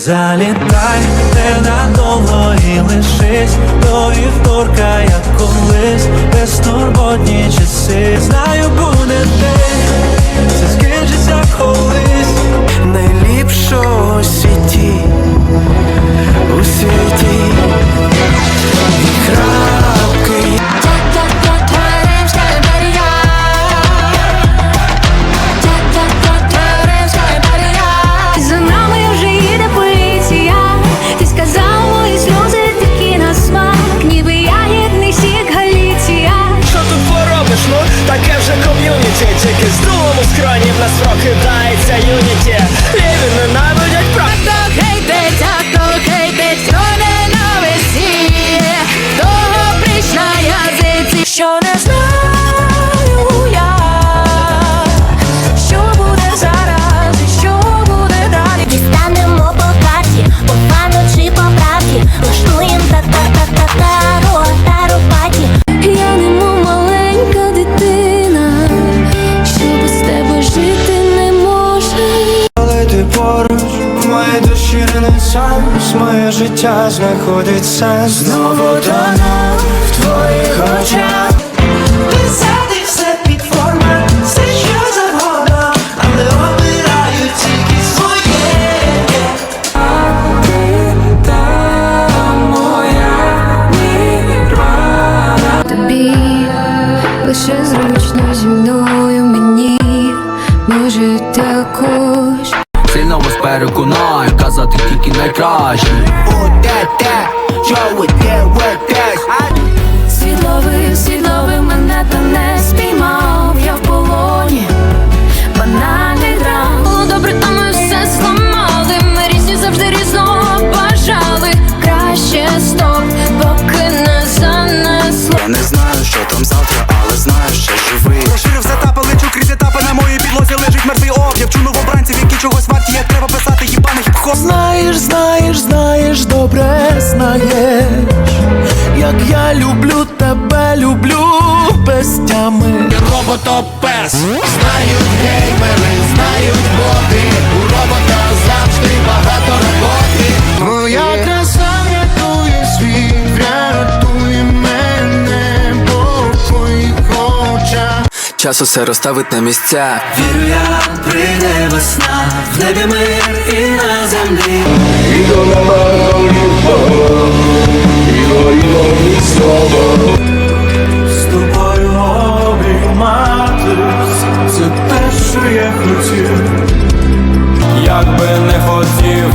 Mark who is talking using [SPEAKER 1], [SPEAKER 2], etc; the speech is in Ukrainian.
[SPEAKER 1] Залітай ненадовго
[SPEAKER 2] що
[SPEAKER 3] не знаю я, що буде зараз і що буде далі.
[SPEAKER 4] Дістанемо по карті, по фану чи по правді Влаштуєм та-та-та-та-таро, таро паті
[SPEAKER 3] Я немов маленька дитина, що без тебе жити не може.
[SPEAKER 1] Коли ти поруч, в моїй душі ренесанс, моє життя знаходить сенс. Знову тону в твоїх очах. Писати все під формат, все що завгодно, але обираю тільки своє.
[SPEAKER 3] тобі лише зручно зі мною мені може також.
[SPEAKER 5] Сильно вас переконаю, казати тільки найкраще
[SPEAKER 3] Світловий, світловий мене та не спіймав, я в полоні, банальний драм. Було добре, а ми все зламали. Ми різні завжди різного бажали. Краще стоп, поки не занесло.
[SPEAKER 6] Я не знаю, що там завтра, але знаю, що живий.
[SPEAKER 7] Розширив сетапи, лечу крізь етапи на моїй підлозі лежить мертвий об'єв. Чу новобранців, які чогось варті, як треба писати їбаний хіп-хоп.
[SPEAKER 1] Знаєш, знаєш, знаєш, добре знаєш, тями.
[SPEAKER 6] Роботопес Знають геймери, знають боти. У робота завжди багато роботи. Твоя краса рятує світ, рятує мене по твоїх очах
[SPEAKER 5] Час усе розставить на місця.
[SPEAKER 1] Вірю я, прийде весна, в небі мир і на землі. З обійматись, це те, що я хотів.
[SPEAKER 2] Як би не хотів,